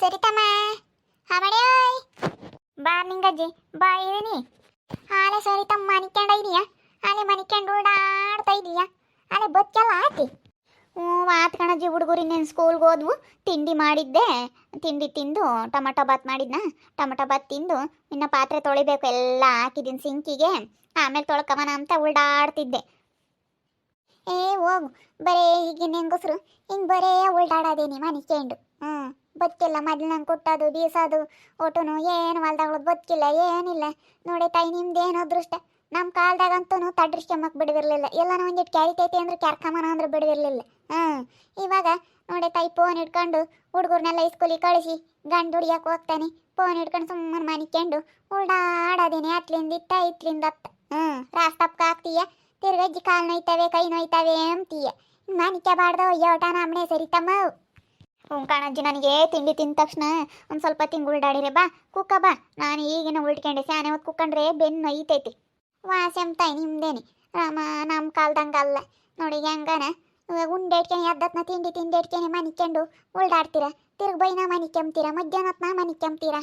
ಸರಿತಮ್ಮ. ಹಾವಡ್ಯೋಯ್ ಬಾ ನಿಂಗಜ್ಜಿ, ಬಾ ಇದೀನಿ ಆಲೆ ಸರಿತಮ್ಮ ಮನಿಕೊಂಡ ಇದೀಯಾ? ಆಲೆ ಮನಿಕೊಂಡು ಓಡಾಡ್ತಾ ಇದೀಯಾ? ಆಲೆ ಬಚ್ಚಲ್ಲ ಆತಿ ಹ್ಞೂ, ಆತ್ ಕಣಜ್ಜಿ, ಹುಡುಗರು ಇನ್ನೇನು ಸ್ಕೂಲ್ಗೆ ಹೋದ್ವು. ತಿಂಡಿ ಮಾಡಿದ್ದೆ. ತಿಂಡಿ ತಿಂದು, ಟೊಮಟೊ ಬಾತ್ ಮಾಡಿದ್ನ. ಟೊಮಟೊ ಬಾತ್ ತಿಂದು, ಇನ್ನ ಪಾತ್ರೆ ತೊಳಿಬೇಕು, ಎಲ್ಲ ಹಾಕಿದ್ದೀನಿ ಸಿಂಕಿಗೆ. ಆಮೇಲೆ ತೊಳ್ಕಮನ ಅಂತ ಉಲ್ಡಾಡ್ತಿದ್ದೆ. ಏ, ಹೋಗು. ಬರೇ ಈಗಿನ ಹೆಂಗಸರು, ಹಿಂಗೆ ಬರೇ ಉಲ್ಡಾಡೋದೇನಿ ಮನಿಕೆಂಡು ಹ್ಞೂ ಬದುಕಿಲ್ಲ, ಮೊದ್ಲು ನಂಗೆ ಕೊಟ್ಟದು ಬೀಸೋದು ಒಟುನು ಏನು ಹೊಲ್ದಾಗಳು ಬದುಕಿಲ್ಲ, ಏನಿಲ್ಲ. ನೋಡಿ ತಾಯಿ, ನಿಮ್ದೇನು ಅದೃಷ್ಟ. ನಮ್ಮ ಕಾಲ್ದಾಗಂತೂ ತಡ್ರಿಸ್ಕೊಂಬಕ್ ಬಿಡಿರಲಿಲ್ಲ ಎಲ್ಲಾನ ಒಂದಿಟ್ಟು ಕ್ಯಾರಿತೈತಿ ಅಂದ್ರೆ ಕ್ಯಾರ್ಕಮನ ಅಂದ್ರೆ ಬಿಡಿರಲಿಲ್ಲ ಹಾಂ, ಇವಾಗ ನೋಡಿ ತಾಯಿ ಫೋನ್ ಇಟ್ಕೊಂಡು ಹುಡುಗರ್ನೆಲ್ಲ ಇಸ್ಕೂಲಿಗೆ ಕಳಿಸಿ, ಗಂಡು ಹುಡಿಯಕ್ಕೆ ಹೋಗ್ತಾನೆ. ಫೋನ್ ಹಿಡ್ಕೊಂಡು ಸುಮ್ಮನೆ ಮನಿಕೊಂಡು ಉಲ್ಡಾಡೋದೇನೆ ಅತ್ಲಿಂದ ಇತ್ತ, ಇತ್ಲಿಂದ ಅತ್ತ. ಹ್ಞೂ ರಾಸ್ತಪ್ಕ ಆಗ್ತೀಯ ತಿರ್ಗಜ್ಜಿ ಕಾಲು ನೋಯ್ತವೆ, ಕೈ ನೋಯ್ತವೆ ಅಂತೀಯ. ಮನಿಕೆ ಬಾಡ್ದವ ಯೋಟ ನಮ್ಮನೆ ಸರಿತಮ್ಮ ಹ್ಞೂ ಕಣಜ್ಜಿ ನನಗೆ ತಿಂಡಿ ತಿಂದ ತಕ್ಷಣ ಒಂದು ಸ್ವಲ್ಪ ತಿಂಗ್ ಉಲ್ಡಾಡಿರೆ ಬಾ ಕುಕ್ಕ ಬಾ. ನಾನು ಈಗಿನ ಉಲ್ಟ್ಕೊಂಡೆ, ಸ್ಯಾನೆ ಹೊತ್ತು ಕುಕ್ಕಂಡ್ರೆ ಬೆನ್ನು ನೋಯ್ತೈತಿ ವಾಸಿ ತಾಯಿ, ನಿಮ್ದೇನೆ. ರಾಮ ನಮ್ಮ ಕಾಲ್ದಂಗೆ ಅಲ್ಲ. ನೋಡಿ, ಹೆಂಗನ? ಉಂಡೆ ಇಟ್ಕೊಂಡು ಎದ್ದತ್ನ ತಿಂಡಿ ತಿಂಡಿ ಇಟ್ಕೊಂಡು ಮನಿಕೊಂಡು ಉಲ್ಡಾಡ್ತೀರ ಬೈ ಬೈನ ಮನಿಕೆಂಬ್ತೀರ ಮಧ್ಯಾಹ್ನ ಮನಿಕೆಂಬ್ತೀರ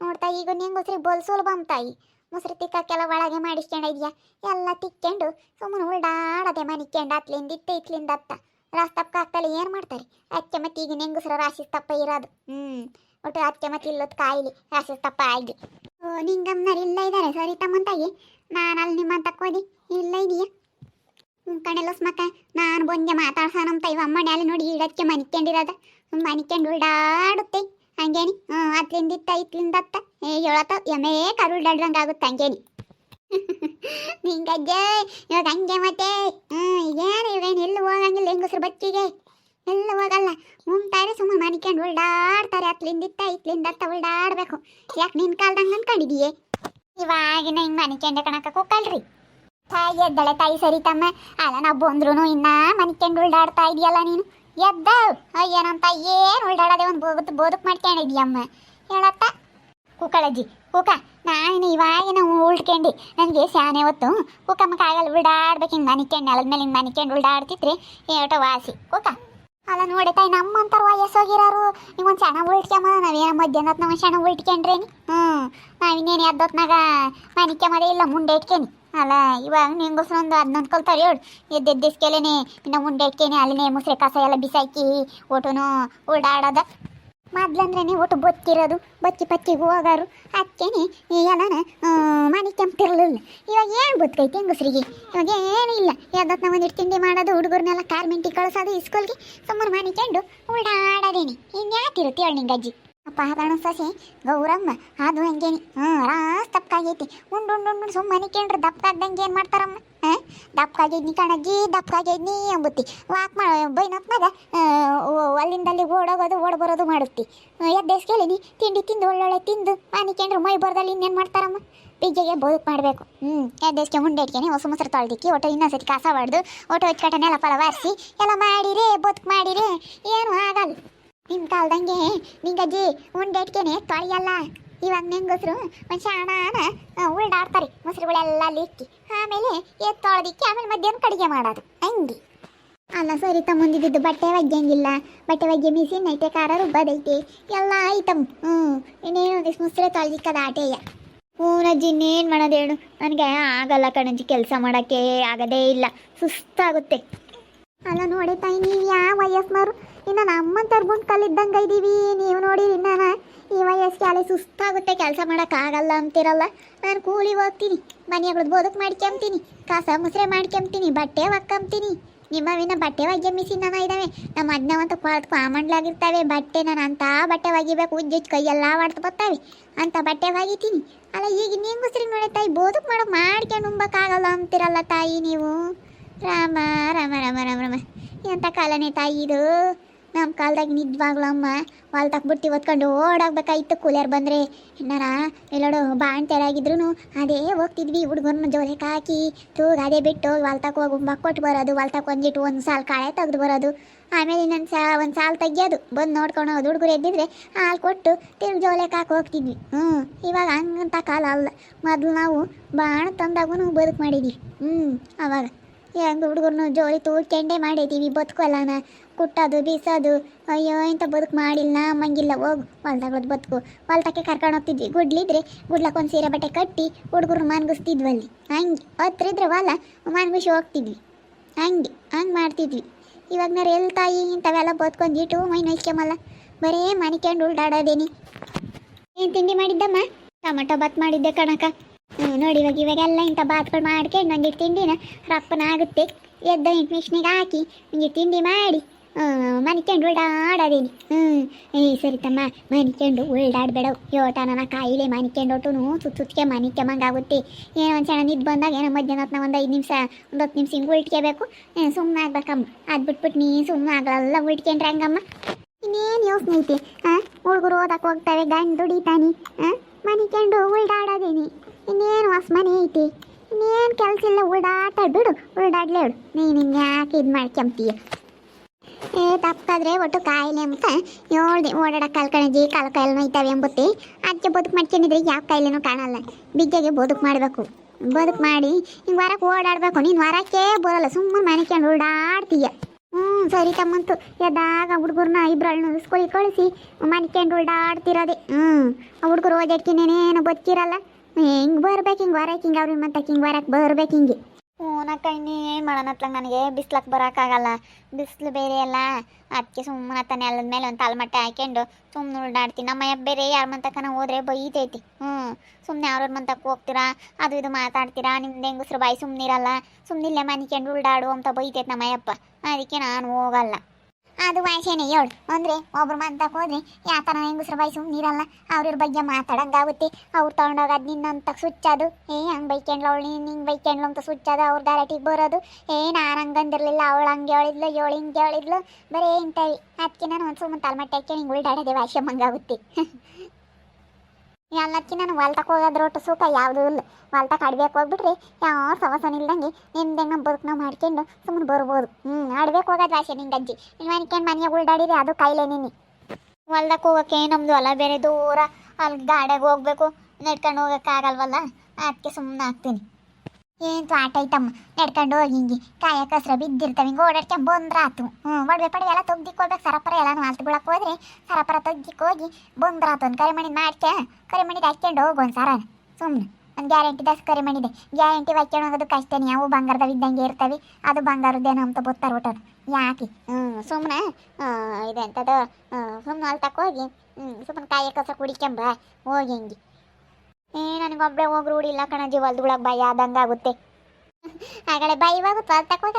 ನೋಡ್ತಾ, ಈಗ ಹೆಂಗಸ್ರಿ ಬೋಲ್ ಸುಲಭ ತಾಯಿ. ಮೊಸರು ತಿಕ್ಕಕ್ಕೆಲ್ಲ ಒಳಗೆ ಮಾಡಿಸ್ಕೊಂಡಿದ್ಯಾ ಎಲ್ಲ ತಿಕ್ಕೊಂಡು ಸುಮ್ಮನೆ ಉಲ್ಡಾಡದೆ ಮನಿಕೊಂಡು ಅತ್ಲಿಂದ ಇತ್ತ, ಇತ್ಲಿಂದ ಅತ್ತ. ರಾಸ್ತಪ್ಪ ಆಗ್ತಲ್ಲ ಏನು ಮಾಡ್ತಾರೆ? ಅಚ್ಚೆ ಮತ್ತೆ ಈಗ ಹೆಂಗಸ್ರ ರಾಶಿ ತಪ್ಪ ಇರೋದು. ಹ್ಞೂ ಒಟ್ಟು ಅಚ್ಚೆ ಮತ್ತೆ ಇಲ್ಲದ ಕಾಯಿಲೆ ರಾಶಿ ತಪ್ಪ ಆಗಿ ಓ, ನಿಂಗಮ್ಮನವ್ರು ಇಲ್ಲ ಇದ್ದಾರೆ ಸರಿ ತಮ್ಮಂತಾಗಿ ನಾನು ಅಲ್ಲಿ ನಿಮ್ಮ ತಕ್ಕೋದಿ ಇಲ್ಲ ಇದೆಯಾ? ಕಣೆಲ್ಲ ಮಕ್ಕ ನಾನು ಬಂದೆ ಮಾತಾಡ್ಸೋಣಂತ ಇವ ಅಮ್ಮ ಅಲ್ಲಿ ನೋಡಿ ಇಡಕ್ಕೆ ಮನಿಕೊಂಡಿರೋದ ಮನಿಕೊಂಡು ಉಲ್ಡಾಡುತ್ತೆ. ಹಂಗೇನಿ? ಹ್ಞೂ ಅತ್ಲಿಂದ ಇತ್ತ ಇತ್ಲಿಂದ ಅತ್ತ ಹೇಳತ್ತ? ಎಮ್ಮೆ ಕರು ಉಲ್ಡಾಡ್ದಂಗೆ ಆಗುತ್ತೆ ಹಂಗೇನಿ. ನಿಂಗಜ್ಜ ಇವಾಗ ಹಂಗೆ ಮತ್ತೆ ಹ್ಞೂ ಏನು ಇವೇನು ಎಲ್ಲೂ ಹೋಗಂಗಿಲ್ಲ ಹೆಂಗಸ್ರು ಬಚ್ಚಿಗೆ. ಎಲ್ಲ ಹೋಗಲ್ಲ. ಉಂತಾರೆ ಸುಮ್ಮನೆ ಮನಿಕೊಂಡು ಉಲ್ಡಾಡ್ತಾರೆ ಅತ್ಲಿಂದ ಇತ್ತ ಇತ್ಲಿಂದ ಅತ್ತ ಉಲ್ಡಾಡ್ಬೇಕು ಯಾಕೆ ನಿನ್ನ ಕಾಲ್ದಂಗೆ ಅನ್ಕೊಂಡಿದೀಯೇ ಇವಾಗಿನ ಹಿಂಗೆ ಮನಿಕೊಂಡೆ ಕಣಕ ಕೂಕಲ್ರಿ. ತಾಯಿ ಎದ್ದಳೆ, ತಾಯಿ ಸರಿ ತಮ್ಮ. ಅಲ್ಲ, ನಾವು ಬಂದ್ರು ಇನ್ನ ಮನಿಕೊಂಡು ಉಲ್ಡಾಡ್ತಾ ಇದೆಯಲ್ಲ ನೀನು? ಎದ್ದ. ಅಯ್ಯ ನಮ್ಮ ತಾಯಿ ಏನು ಉಲ್ಡಾಡದೆ ಒಂದು ಬೋದಕ್ ಮಾಡ್ಕೊಂಡಿದ್ಯಮ್ಮ ಹೇಳತ್ತ ಕೂಕಳಜ್ಜಿ ಕೂಕ ನಾನು ಇವಾಗಿನ ಉಳ್ಕೊಂಡು. ನನಗೆ ಸ್ಯಾನೆ ಹೊತ್ತು. ಊಕ ಮಕ್ಕ ಆಗಲ್ಲ ಉಲ್ಡಾಡ್ಬೇಕು, ಹಿಂಗೆ ಮನಿಕೊಂಡು ನೆಲದ ಮೇಲೆ ಹಿಂಗೆ ಮನಿಕೊಂಡು ಉಲ್ಡಾಡ್ತಿದ್ರೆ ಏಟ ವಾಸಿ. ಕೂಕ ಅಲ್ಲ ನೋಡಿ ತಾಯಿ ನಮ್ಮಂತರ ವಯಸ್ಸೋಗಿರೋರು ನೀವೊಂದು ಸಣ್ಣ ಉಳ್ಟ್ಕೊಂಬ ನಾವೇನೋ ಮಧ್ಯಾಹ್ನ ನಾವು ಸಣ್ಣ ಉಳ್ಟ್ಕೊಂಡ್ರೇನಿ ಹ್ಞೂ ನಾವಿನ್ನೇನು ಎದ್ದೊತ್ನಾಗ ಮನಿಕೆ ಇಲ್ಲ, ಮುಂಡೆ ಇಟ್ಕೇನಿ. ಅಲ್ಲ, ಇವಾಗ ನಿಂಗಸ್ರು ಒಂದು ಹದಿನೊಂದು ಕಲ್ತಾರೆ ಹೇಳು. ಎದ್ದೆದ್ದಿಸ್ಕೆಲೇನೆ, ಇನ್ನು ಮುಂಡೆ ಇಟ್ಕೇನಿ, ಅಲ್ಲಿನೇ ಮುಸ್ರೆ ಕಸ ಎಲ್ಲ ಬಿಸಾಕಿ, ಓಟೋನು ಓಡಾಡೋದ ಮೊದ್ಲಂದ್ರೇನೆ ಒಟ್ಟು ಬೊತ್ತಿರೋದು ಬಚ್ಚಿ ಪಚ್ಚಿ ಹೋಗಾರು ಅದಕ್ಕೇನೆ ಎಲ್ಲನ ಮನೆ ಕೆಂಪ್ತಿರ್ಲಿಲ್ಲ. ಇವಾಗ ಏನು ಬದುಕೈತಿ ಹೆಂಗಸ್ರಿಗೆ? ಇವಾಗ ಏನಿಲ್ಲ. ನಾವು ಒಂದಿಟ್ಟು ತಿಂಡಿ ಮಾಡೋದು, ಹುಡುಗರ್ನೆಲ್ಲ ಕಾರ್ಮೆಂಟಿಗೆ ಕಳಿಸೋದು ಸ್ಕೂಲ್ಗೆ ಸುಮ್ಮನೆ ಮನಿಕೊಂಡು ಓಡಾಡೋದೇನಿ. ಇನ್ಯಾಕಿರುತ್ತೆ ಹೇಳಿ ನಿಂಗಜ್ಜಿ ಅಪ್ಪ ಕಣ ಸಸಿ, ಗೌರಮ್ಮ, ಅದು ಹಂಗೇನಿ. ಹ್ಞೂ ರಾಸ್ ತಪ್ಪಾಗೈತಿ ಉಂಡು ಉಂಡು ಉಂಡು ಸುಮ್ಮನೆ ಮನಿಕೊಂಡ್ರೆ ದಪ್ಪಾಗ್ದಂಗೆ ಏನು ಮಾಡ್ತಾರಮ್ಮ? ಹಾಂ? ದಪ್ಪಾಗೈದ್ನಿ ಕಣಜ್ಜಿ, ದಪ್ಪಾಗೈದ್ನಿ ಅಂಬುತ್ತಿ. ವಾಕ್ ಮಾಡ ಬೈನತ್ನಾಗ ಅಲ್ಲಿಂದ ಓಡೋಗೋದು ಓಡ್ ಬರೋದು ಮಾಡುತ್ತಿ ಎದ್ದೇಸ್ಕೇಳಿನಿ ತಿಂಡಿ ತಿಂದು, ಒಳ್ಳೊಳ್ಳೆ ತಿಂದು ಮನಿಕೊಂಡ್ರೆ ಮೈ ಬರ್ದಲ್ಲಿ ಇನ್ನೇನು ಮಾಡ್ತಾರಮ್ಮ? ಪಿಜ್ಜೆಗೆ ಬದುಕು ಮಾಡಬೇಕು. ಹ್ಞೂ ಎದ್ದೇಸ್ಕೆ ಹುಂಡೆ ಇಟ್ಕೆನೆ, ಹೊಸ ಮೊಸರು ತೊಳ್ದಿಕ್ಕಿ, ಒಟ್ಟು ಇನ್ನೊಂದ್ಸತಿ ಕಸ ಹೊಡೆದು ಒಟ್ಟು ಹಚ್ಕಟ್ಟ ನೆಲ ಫಲ ಬಾರಿಸಿ ಎಲ್ಲ ಮಾಡಿರಿ ಬದುಕು ಮಾಡಿರಿ. ಏನು ಆಗಲ್ಲ. ನಿಮ್ಮ ಕಾಲ್ದಂಗೆ ನಿಂಗಜ್ಜಿ ಉಂಡೆ ಇಟ್ಕೇನೆ ತೊಳೆಯಲ್ಲ. ಇವಾಗ ನೆಂಗಸ್ರು ಒಂದು ಶಾಣಾನ ಉಲ್ಡಾಡ್ತಾರೆ, ಮೊಸರುಗಳೆಲ್ಲ ಅಲ್ಲಿ ಆಮೇಲೆ ಎತ್ತು ತೊಳೆದಿಕ್ಕಿ, ಆಮೇಲೆ ಮಧ್ಯಾಹ್ನ ಕಡಿಗೆ ಮಾಡೋದು. ಹಂಗೆ. ಅಲ್ಲ ಸರಿ ತಮ್ಮಂದಿದ್ದು ಬಟ್ಟೆ ಒಗ್ಗಂಗಿಲ್ಲ ಬಟ್ಟೆ ಒಗ್ಗೆ ಮಿಸಿನ್ ಐತೆ ಖಾರ ರುಬ್ಬದೈತೆ ಎಲ್ಲ ಐತಮ್ ಹ್ಞೂ. ಇನ್ನೇನು ಮುಸ್ರೆ ಆಟೇಯ ಆಟೆಯ ಹ್ಞೂನಜ್ಜಿ ಇನ್ನೇನು ಮಾಡೋದು ಹೇಳು? ನನಗೆ ಆಗಲ್ಲ ಕಣಜ್ಜಿ, ಕೆಲಸ ಮಾಡೋಕ್ಕೆ ಆಗದೇ ಇಲ್ಲ. ಸುಸ್ತಾಗುತ್ತೆ. ಅಲ್ಲ ನೋಡಿ ತಾಯಿ, ನೀವು ಯಾವ ವಯಸ್ಸಿನವರು? ಇನ್ನು ನಮ್ಮಂತವ್ರು ಗುಂಡು ಕಲ್ಲಿದ್ದಂಗೆ ಇದ್ದೀವಿ ನೀವು ನೋಡಿರಿ ನಾನು ಈ ವಯಸ್ಸಿಗೆ ಅಲ್ಲಿ ಸುಸ್ತಾಗುತ್ತೆ. ಕೆಲಸ ಮಾಡೋಕ್ಕಾಗಲ್ಲ ಅಂತಿರಲ್ಲ? ನಾನು ಕೂಲಿ ಹೋಗ್ತೀನಿ. ಮನೆಗಳದ್ದು ಬದುಕು ಮಾಡ್ಕೊಂತೀನಿ ಕಸ ಮುಸ್ರೆ ಮಾಡ್ಕೊಂತೀನಿ ಬಟ್ಟೆ ಒಕ್ಕಂತೀನಿ ನಿಮ್ಮವಿನ ಬಟ್ಟೆ ಒಗ್ಗೆ ಮಿಸಿನ್ ಇದಾವೆ. ನಮ್ಮ ಅಜ್ಞವಂತ ಕೊಳತ್ ಕಾಮಂಡ್ಲಾಗಿರ್ತವೆ ಬಟ್ಟೆ ನಾನು ಅಂತ ಬಟ್ಟೆ ಒಗಿಬೇಕು. ಕೈ ಕೈಯೆಲ್ಲ ಹೊಡ್ತು ಬರ್ತಾವೆ. ಅಂತ ಬಟ್ಟೆ ಒಗಿತೀನಿ. ಅಲ್ಲ, ಈಗ ನೀನು ಮುಸ್ರಿ ನೋಡಿ ತಾಯಿ, ಬೋದಕ್ ಮಾಡೋ ಮಾಡ್ಕೊಂಡು ಉಂಬಕ್ಕಾಗಲ್ಲ ಅಂತಿರಲ್ಲ ತಾಯಿ ನೀವು? ರಾಮ ರಾಮ ರಾಮ ರಾಮ ರಾಮ. ಎಂಥ ಕಾಲನೇ ತಾಯಿ ಇದು? ನಮ್ಮ ಕಾಲ್ದಾಗ ನಿಜವಾಗ್ಲೂ ಅಮ್ಮ ಹೊಲ್ತಕ್ ಬುಟ್ಟಿ ಹೊತ್ಕೊಂಡು ಓಡಾಗ್ಬೇಕಾಯ್ತು ಕೂಲಿಯರ್ ಬಂದರೆ. ನಾನ ಎಲ್ಲೋಡು ಬಾಣ್ತೆರಾಗಿದ್ರು ಅದೇ ಹೋಗ್ತಿದ್ವಿ ಹುಡುಗರನ್ನ ಜೋಲೆ ಹಾಕಿ. ತೂಗ ಅದೇ ಬಿಟ್ಟು ಹೊಲ್ತಾಕ ಹೋಗಿ ಕೊಟ್ಟು ಬರೋದು ಹೊಲ್ತಾಕ ಒಂದಿಟ್ಟು ಒಂದು ಸಾಲು ಕಾಳೆ ತೆಗೆದು ಬರೋದು. ಆಮೇಲೆ ಇನ್ನೊಂದು ಸಾ ಒಂದು ಸಾಲು ತೆಗಿಯೋದು, ಬಂದು ನೋಡ್ಕೊಂಡು ಹೋಗೋದು ಹುಡುಗರು ಎದ್ದಿದ್ರೆ ಹಾಲು ಕೊಟ್ಟು ತಿರುಗಿ ಜೋಲೆಕ್ ಹಾಕಿ ಹೋಗ್ತಿದ್ವಿ. ಹ್ಞೂ ಇವಾಗ ಹಂಗಂತ ಕಾಲ ಅಲ್ಲ. ಮೊದಲು ನಾವು ಬಾಣ ತಂದಾಗೂ ಬದುಕು ಮಾಡಿದ್ವಿ. ಹ್ಞೂ ಅವಾಗ. ಹೆಂಗ್ ಹುಡುಗರ್ನು ಜೋಳಿ ತೂಕೆಂಡೆ ಮಾಡಿದೀವಿ ಬದುಕಲ್ಲನ ಕುಟ್ಟೋದು, ಬೀಸೋದು, ಅಯ್ಯೋ, ಇಂಥ ಬದುಕು ಮಾಡಿಲ್ಲ ಅಮ್ಮಂಗಿಲ್ಲ, ಹೋಗು ಹೊಲ್ದಾಗೋದು ಬದುಕು. ಹೊಲ್ದಕ್ಕೆ ಕರ್ಕೊಂಡು ಹೋಗ್ತಿದ್ವಿ. ಗುಡ್ಲಿದ್ರೆ ಗುಡ್ಲಕ್ಕೆ ಒಂದು ಸೀರೆ ಬಟ್ಟೆ ಕಟ್ಟಿ ಹುಡುಗರು ಮನ್ಗಿಸ್ತಿದ್ವಲ್ಲಿ ಹಂಗೆ ಹತ್ರ ಇದ್ರೆ ಹೊಲ ಮನ್ಗಿಸಿ ಹೋಗ್ತಿದ್ವಿ. ಹಂಗೆ ಹಂಗೆ ಮಾಡ್ತಿದ್ವಿ. ಇವಾಗ ನಾವು ಎಲ್ಲಿ ತಾಯಿ ಇಂಥವೆಲ್ಲ ಬದುಕೊಂದಿಟ್ಟು ಮೈ ನೋಯ್ಸ್ಕೊಂಬಲ್ಲ ಬರೇ ಮನಿಕೊಂಡು ಉಲ್ಡಾಡೋದೇನಿ. ಏನು ತಿಂಡಿ ಮಾಡಿದ್ದಮ್ಮ? ಟೊಮಟೊ ಬಾತ್ ಮಾಡಿದ್ದೆ ಕಣಕ ಹ್ಞೂ ನೋಡಿ ಇವಾಗ ಇವಾಗೆಲ್ಲ ಇಂಥ ಬಾತ್ಗಳು ಮಾಡ್ಕೊಂಡು ನಂಗೆ ತಿಂಡಿನ ರಪ್ಪನ ಆಗುತ್ತೆ. ಎದ್ದ ಇಂಟು ಮಿಷ್ನಿಗೆ ಹಾಕಿ, ಹಿಂಗೆ ತಿಂಡಿ ಮಾಡಿ ಮನಿಕೊಂಡು ಉಲ್ಡಾಡೋದೇನಿ ಹ್ಞೂ ಏ, ಸರಿ ತಮ್ಮ, ಮನಿಕೊಂಡು ಯೋಟ ನನ್ನ ಕಾಯಿಲೆ ಮನಿಕೊಂಡು ಒಟ್ಟು ಸುತ್ತ ಸುತ್ತಿಗೆ ಮನಿಕೆಮಂಗಾಗುತ್ತೆ ಏನೋ ಒಂದು ಸಣ್ಣ ನಿದ್ದು ಬಂದಾಗ ಏನೋ ಮಧ್ಯಾಹ್ನ ಹೊತ್ನಾಗ ಒಂದು ಐದು ನಿಮಿಷ, ಒಂದು ಹತ್ತು ನಿಮಿಷ ಹಿಂಗೆ ಉಲ್ಟ್ಕೋಬೇಕು. ಸುಮ್ಮನೆ ಆಗ್ಬೇಕಮ್ಮ. ಅದು ಬಿಟ್ಬಿಟ್ಟು ನೀ ಸುಮ್ಮನೆ ಆಗಲ್ಲ, ಉಲ್ಟ್ಕೊಂಡ್ರೆ ಹಂಗಮ್ಮ. ಇನ್ನೇನು ಯೋಚನೆ ಐತಿ ಹಾಂ ಹುಡುಗರು ಓದಕ್ಕೆ ಹೋಗ್ತವೆ, ಗಂಡು ದುಡಿತಾನೆ ಹಾಂ ಮನಿಕೊಂಡು ಇನ್ನೇನು ಹೊಸ ಮನೆ ಐತಿ? ಇನ್ನೇನು ಕೆಲಸ ಇಲ್ಲ, ಉಲ್ಡಾಟ ಬಿಡು. ಉಲ್ಡಾಡ್ಲೇಳು ನೀನು ಹಿಂಗೆ ಯಾಕೆ ಇದು ಮಾಡ್ಕೊಂತೀಯ ಏ, ತಪ್ಪಾದ್ರೆ ಒಟ್ಟು ಕಾಯಿಲೆ ಅಂತ. ಹೇಳ್ದೆ ಓಡಾಡಕ್ಕೆ ಕಲ್ಕಣಜಿ ಕಾಲು ಕಾಯಿಲೆ ನೋಯ್ತಾವೆ ಎಂಬುತ್ತೆ. ಅದಕ್ಕೆ ಬದುಕು ಮಾಡ್ಕೊಂಡಿದ್ರೆ ಯಾವ ಕಾಯಿಲೆನೂ ಕಾಣಲ್ಲ. ಬಿಗ್ಗೆಗೆ ಬದುಕು ಮಾಡಬೇಕು. ಬದುಕು ಮಾಡಿ, ಹಿಂಗೆ ಹೊರಕ್ಕೆ ಓಡಾಡಬೇಕು. ನೀನು ಹೊರಕ್ಕೆ ಬರಲ್ಲ. ಸುಮ್ಮನೆ ಮನೆಕೊಂಡು ಓಡಾಡ್ತೀಯ ಹ್ಞೂ ಸರಿ ತಮ್ಮಂತು. ಎದ್ದಾಗ ಹುಡುಗರನ್ನ ಇಬ್ಬರಳ್ನ ಸ್ಕೂಲಿಗೆ ಕಳಿಸಿ ಮನ್ಕೊಂಡು ಓಡಾಡ್ತಿರೋದೆ ಹ್ಞೂ ಆ ಹುಡುಗರು ಓದಾಡ್ಕಿನೇನೇನು ಬದುಕಿರಲ್ಲ. ಹಿಂಗೆ ಬರ್ಬೇಕು, ಹಿಂಗೆ ಬರಕ್ಕೆ ಹಿಂಗೆ ಅವ್ರಿಗೆ ಮತ್ತೆ ಹಿಂಗೆ ಬರಕ್ ಬರ್ಬೇಕು ಹಿಂಗೆ. ಹ್ಞೂನಕ್ಕ ಇನ್ನೇನು ಮಾಡೋಣತ್ಲಂಗೆ ನನಗೆ ಬಿಸ್ಲಕ್ಕೆ ಬರೋಕ್ಕಾಗಲ್ಲ ಬಿಸ್ಲು ಬೇರೆ ಅಲ್ಲ. ಅದಕ್ಕೆ ಸುಮ್ಮನೆ ತಾನೆ ಅಲ್ಲದ ಮೇಲೆ ಒಂದು ತಲೆಮಟ್ಟೆ ಹಾಕ್ಯಂಡು ಸುಮ್ಮನೆ ಉಲ್ಡಾಡ್ತೀನಿ ನಮ್ಮ ಬೇರೆ ಯಾರ ಮಂತಕ್ಕನ ಹೋದ್ರೆ ಬೈತೈತಿ. ಹ್ಞೂ ಸುಮ್ಮನೆ ಅವ್ರವ್ರ ಮಂತಕ್ಕೆ ಹೋಗ್ತೀರಾ? ಅದು ಇದು ಮಾತಾಡ್ತೀರಾ? ನಿಮ್ದು ಹೆಂಗಸ್ರು ಬಾಯಿ ಸುಮ್ಮನಿರಲ್ಲ ಸುಮ್ಮನಿಲ್ಲೇ ಮನಿಕೊಂಡು ಉಲ್ಡಾಡು ಅಂತ ಬೈತೈತೆ ನಮ್ಮ ಯಪ್ಪ ಅದಕ್ಕೆ ನಾನು ಹೋಗಲ್ಲ. ಅದು ವಾಯ್ಸೇನೆ ಹೇಳು ಅಂದರೆ ಒಬ್ರು ಮಾತಾಕ್ ಹೋದ್ರೆ ಯಾವ ಥರ ಹೆಂಗಸ್ರು ಬಾಯಿ ನೀರಲ್ಲ ಅವ್ರ ಬಗ್ಗೆ ಮಾತಾಡಂಗಾಗುತ್ತೆ. ಅವ್ರು ತೊಗೊಂಡೋಗಿ ಅದು ನಿನ್ನಂತ ಸುಚ್ಚದು. ಏ, ಹಂಗೆ ಬೈಕೊಂಡ್ಲು ಅವಳು, ನೀನು ಹಿಂಗೆ ಬೈಕೊಂಡ್ಲು ಅಂತ ಸುಚ್ಚದು. ಅವ್ರ ದಾರಟಿಗೆ ಬರೋದು. ಏ, ನಾನು ಹಂಗಂದಿರಲಿಲ್ಲ ಅವಳು ಹಂಗೆ ಹೇಳಿದ್ಲು, ಏಳು ಹಿಂಗೆ ಹೇಳಿದ್ಲು. ಬರೀ ಇಂಥವಿ ಅದಕ್ಕೆ ನಾನು ಒಂದು ಸುಮ್ಮನೆ ತಲೆಮಟ್ಟೆ ಹಾಕಿ ಹಿಂಗೆ ಉಲ್ಟಾಡೋದೆ ವಾಶ್ಯಮ್ಮಂಗಾಗುತ್ತೆ ಎಲ್ಲದಕ್ಕೆ ನಾನು ಹೊಲ್ತಕ್ಕೆ ಹೋಗೋದ್ರ ಒಟ್ಟು ಸುಖ ಯಾವುದೂ ಇಲ್ಲ. ಹೊಲ್ತಕ್ಕೆ ಅಡ್ಬೇಕು ಹೋಗ್ಬಿಟ್ರಿ ಯಾವ ಸವಸನ ಇಲ್ದಂಗೆ ನಿಮ್ದು ನಮ್ಮ ಬದುಕು ನಾವು ಮಾಡ್ಕೊಂಡು ಸುಮ್ಮನೆ ಬರ್ಬೋದು. ಹ್ಞೂ ಅಡ್ಬೇಕು ಹೋಗೋದು ವಾಸೆ ನಿಂಗೆ ಅಜ್ಜಿ. ನೀನು ಮನ್ಕೊಂಡು ಮನೆಗೆ ಉಳ್ದಾಡಿರಿ ಅದು ಕಾಯಿಲೆ ನೀನು ಹೊಲ್ದಕ್ಕೆ ಹೋಗೋಕ್ಕೆ ನಮ್ಮದು ಹೊಲ ಬೇರೆ ದೂರ. ಅಲ್ಲಿ ಗಾಡಿಯಾಗ ಹೋಗ್ಬೇಕು. ನಡ್ಕೊಂಡು ಹೋಗೋಕ್ಕಾಗಲ್ವಲ್ಲ? ಅದಕ್ಕೆ ಸುಮ್ಮನೆ ಆಗ್ತೀನಿ. ಏನು ಆಟ ಐತಮ್ಮ? ನಡ್ಕೊಂಡು ಹೋಗಿ ಹಿಂಗೆ. ಕಾಯ ಕಸ್ರ ಬಿದ್ದಿರ್ತವೆ, ಹಿಂಗೆ ಓಡಾಡ್ಕೊಂಡ್ ಬಂದ್ರಾತು. ಹ್ಞೂ ಒಡವೆ ಪಡೆ ಎಲ್ಲ ತೆಗ್ದಿಕ್ಕೋಬೇಕು ಸರಪರ ಎಲ್ಲನೂ ಆಲ್ತು ಬಿಡಕ್ಕೆ ಹೋದ್ರೆ ಸರಪರ ತೆಗ್ದಿಕ್ ಹೋಗಿ ಬಂದ್ರಾತು. ಒಂದು ಕರೆ ಮಣಿ ಮಾಡ್ಕೆ, ಕರೆ ಮಣಿದ್ ಹಾಕ್ಕೊಂಡು ಹೋಗು ಒಂದು ಸರ ಸುಮ್ಮನೆ ಒಂದು ಗ್ಯಾರಂಟಿ ದಸ್ ಕರೆ ಮಣಿದೆ. ಗ್ಯಾರಂಟಿ ಹಾಕ್ಕೊಂಡು ಹೋಗೋದು ಕಷ್ಟನೇ. ಅವು ಬಂಗಾರದ ಇದ್ದಂಗೆ ಇರ್ತವೆ. ಅದು ಬಂಗಾರದ್ದೇನೋ ಅಂತ ಗೊತ್ತಾರ ಊಟ ಯಾಕೆ? ಹ್ಞೂ ಸುಮ್ಮನೆ ಇದೆ ಅಂತದ ಸುಮ್ಮನೆ ಅಲ್ಲಿ ಹೋಗಿ. ಹ್ಞೂ ಸುಮ್ಮನೆ ಕಾಯಿ ಕಸ ಕುಡಿಕೊಂಬ ಹೋಗಿ ಹಿಂಗೆ. ಏ ನನಗೊಬ್ಬಳೆ ಹೋಗಿ ರೂಢಿಲ್ಲ ಕಣಜ್ಜಿ ಹೊಲ್ದೊಳಗೆ ಭಯ ಆದಂಗೆ ಆಗುತ್ತೆ. ಆಗಲೇ ಇವಾಗ ಹೊಲ್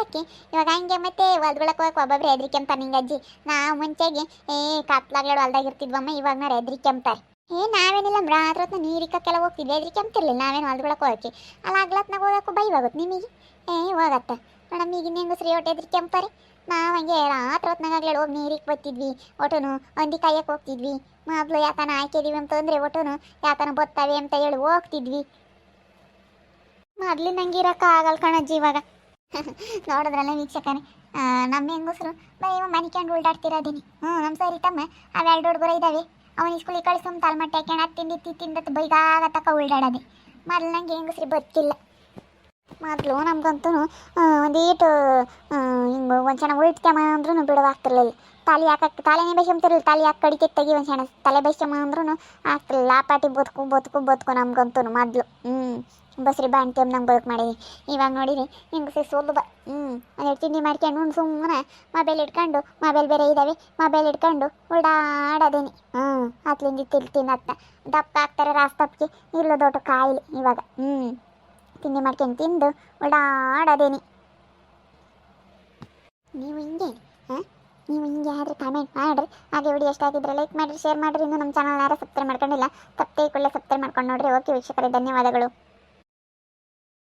ಇವಾಗ ಹಂಗೆ ಮತ್ತೆ ಹೊಲ್ದೊಳಕ್ಕೆ ಹೋಗಕ್ಕೆ ಒಬ್ಬೊಬ್ರು ಹೆದ್ರಿಕೆಂತಾರೆ ನಿಂಗೆ ಅಜ್ಜಿ. ನಾವು ಮುಂಚೆಗೆ, ಏ ಕತ್ಲಾಗ್ಲಾಡು ಹೊಲ್ದಾಗ ಇರ್ತಿದ್ವಮ್ಮ ಇವಾಗ ನಾವು ಹೆದ್ರಿಕೆಂತಾರೆ ಏ, ನಾವೇನಿಲ್ಲ ರಾತ್ರಿ ಹೊತ್ತು ನೀರಿಕ್ಕೆಲ್ಲ ಹೋಗ್ತಿದ್ವಿ ಹೆದ್ರಿಕೆಂತಿರ್ಲಿಲ್ಲ ನಾವೇನು ಹೊಲ್ದೊಳಕ್ಕೆ ಹೋಗಕ್ಕೆ. ಅಲ್ಲ, ಆಗ್ಲತ್ನಾಗ ಹೋಗಕ್ಕೂ ಭಯವಾಗುತ್ತೆ ನಿಮಗೆ. ಏ, ಹೋಗತ್ತೆ. ಮೇಡಮ್ ಈಗಿನ ಹೆಂಗಸ್ರಿ ಒಟ್ಟು ಹೆದ್ರಿಕೆಂತಾರೆ ನಾವು ಹಂಗೆ ರಾತ್ರಿ ಹೊತ್ನಾಗಲೇ ಹೋಗಿ ನೀರಿಗೆ ಬತ್ತಿದ್ವಿ. ಒಟ್ಟನು ಹಂದಿ ಕಾಯಕ್ಕೆ ಹೋಗ್ತಿದ್ವಿ. ಮೊದಲು ಯಾತನ ಅಂತ ಅಂತಂದ್ರೆ ಒಟ್ಟನು ಯಾತನ ಬತ್ತವೆ ಅಂತ ಹೇಳಿ ಹೋಗ್ತಿದ್ವಿ. ಮೊದ್ಲಿನಂಗೆ ಇರೋಕ್ಕಾಗಲ್ಲ ಕಣಜ್ಜಿ ಇವಾಗ. ನೋಡಿದ್ರಲ್ಲ ವೀಕ್ಷಕನೇ. ನಮ್ಮ ಹೆಂಗಸರು ಬರೀ ಮನಿಕೊಂಡು ಉಲ್ಟಾಡ್ತಿರೋದೀನಿ ಹ್ಞೂ ನಮ್ಮ ಸರಿ ತಮ್ಮ. ಅವೆರಡು ಹುಡುಗರು ಇದ್ದಾವೆ ಅವನ ಸ್ಕೂಲಿಗೆ ಕಳಿಸೋ ತಾಲ್ಮಟ್ಟೆ ಹಾಕ್ಯಣ ತಿಂಡಿ ತಿಂದ ಬೈಗಾಗ ತಕ ಉಲ್ಡಾಡೋದೆ ಮೊದ್ಲಂಗೆ ಹೆಂಗಸ್ರಿ ಬದುಕಿಲ್ಲ ಮೊದಲು ನಮ್ಗಂತೂ ಒಂದೀಟು ಹಿಂಗೆ ಒಂದು ಸಣ್ಣ ಉಳ್ಟ್ಕೊಂಬ ಅಂದ್ರೂ ಬಿಡವಾಗ್ತಿರ್ಲಿಲ್ಲ ತಲೆ ಹಾಕಕ್ಕೆ ತಲೆನೇ ಬೈಸ್ಕೊಂತಿರ್ಲಿಲ್ಲ ತಾಲಿ ಹಾಕಿ ಕಡಿಕೆ ತೆಗಿ ಒಂದು ಸಣ್ಣ ತಲೆ ಬೈಸ್ಕೊಂಬ ಅಂದ್ರೂ ಆಗ್ತಿರ್ಲಿಲ್ಲ. ಆ ಪಾಟಿ ಬದುಕು ಬದುಕು ಬದುಕು ನಮ್ಗಂತೂ ಮೊದಲು. ಹ್ಞೂ ಬಸ್ರಿ ಬಾ ಅಂತ ನಂಗೆ ಬದುಕು ಮಾಡಿದ್ವಿ ಇವಾಗ ನೋಡಿರಿ, ಹಿಂಗೆ ಸುಲಭ ಹ್ಞೂ ಒಂದೆರಡು ತಿಂಡಿ ಮಾಡ್ಕೊಂಡು ಸುಮ್ಮನೆ ಮೊಬೈಲ್ ಇಟ್ಕೊಂಡು, ಮೊಬೈಲ್ ಬೇರೆ ಇದ್ದಾವೆ ಮೊಬೈಲ್ ಇಟ್ಕೊಂಡು ಓಡಾಡೋದೇನಿ ಹ್ಞೂ ಅತ್ಲಿಂದ ತಿಲ್ ಅತ್ತ ದಪ್ಪ ಆಗ್ತಾರೆ ರಾಸ್ತಪ್ಪಿಗೆ ಇಲ್ಲ ದೊಡ್ಡ ಕಾಯಿಲೆ ಇವಾಗ. ಹ್ಞೂ ತಿಂಡಿ ಮಾಡ್ಕೊಂಡು ತಿಂದು ಓಡಾಡೋದೇನೆ. ನೀವು ಹಿಂಗೆ, ಹಾಂ? ನೀವು ಹಿಂಗೆ ಆದ್ರೆ ಕಮೆಂಟ್ ಮಾಡಿರಿ. ಹಾಗೆ ವಿಡಿಯೋ ಇಷ್ಟ ಆಗಿದ್ರೆ ಲೈಕ್ ಮಾಡಿರಿ ಶೇರ್ ಮಾಡಿರಿ. ಇನ್ನು ನಮ್ಮ ಚಾನಲ್ ಯಾರು ಸಬ್ಸ್ಕ್ರೈಬ್ ಮಾಡ್ಕೊಂಡಿಲ್ಲ, ತಪ್ಪೇ ಕೂಡಲೇ ಸಬ್ಸ್ಕ್ರೈಬ್ ಮಾಡ್ಕೊಂಡು ನೋಡ್ರಿ. ಓಕೆ ವೀಕ್ಷಕರೇ, ಧನ್ಯವಾದಗಳು.